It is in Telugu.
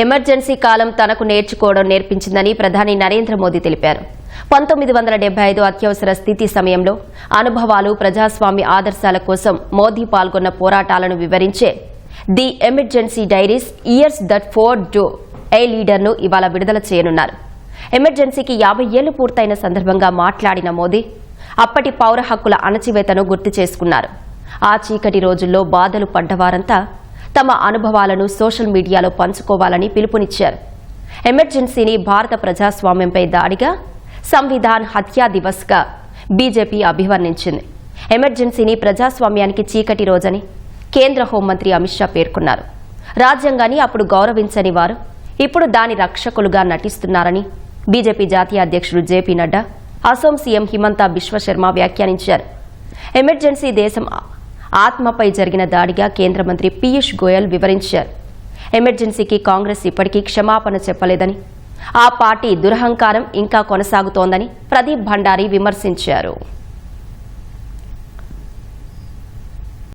ఎమర్జెన్సీ కాలం తనకు నేర్చుకోవడం నేర్పించిందని ప్రధాని నరేంద్ర మోదీ తెలిపారు. పంతొమ్మిది వందల డెబ్బై ఐదు అత్యవసర స్థితి సమయంలో అనుభవాలు ప్రజాస్వామ్య ఆదర్శాల కోసం మోదీ పాల్గొన్న పోరాటాలను వివరించే the emergency diaries years that forged a లీడర్ను ఇవాళ విడుదల చేయనున్నారు. ఎమర్జెన్సీకి యాభై ఏళ్ళు పూర్తయిన సందర్భంగా మాట్లాడిన మోదీ అప్పటి పౌర హక్కుల అణచివేతను గుర్తు చేసుకున్నారు. ఆ చీకటి రోజుల్లో బాధలు పడ్డవారంతా తమ అనుభవాలను సోషల్ మీడియాలో పంచుకోవాలని పిలుపునిచ్చారు. ఎమర్జెన్సీని భారత ప్రజాస్వామ్యంపై దాడిగా సంవిధాన్ హత్యా దివస్గా బీజేపీ అభివర్ణించింది. ఎమర్జెన్సీని ప్రజాస్వామ్యానికి చీకటి రోజని కేంద్ర హోంమంత్రి అమిత్ షా పేర్కొన్నారు. రాజ్యాంగాన్ని అప్పుడు గౌరవించని వారు ఇప్పుడు దాని రక్షకులుగా నటిస్తున్నారని బీజేపీ జాతీయ అధ్యక్షుడు జేపీ నడ్డా అసోం సీఎం హిమంతా బిశ్వశర్మ వ్యాఖ్యానించారు. ఎమర్జెన్సీ దేశం ఆత్మపై జరిగిన దాడిగా కేంద్ర మంత్రి పీయూష్ గోయల్ వివరించారు. ఎమర్జెన్సీకి కాంగ్రెస్ ఇప్పటికీ క్షమాపణ చెప్పలేదని ఆ పార్టీ దురహంకారం ఇంకా కొనసాగుతోందని ప్రదీప్ భండారీ విమర్శించారు.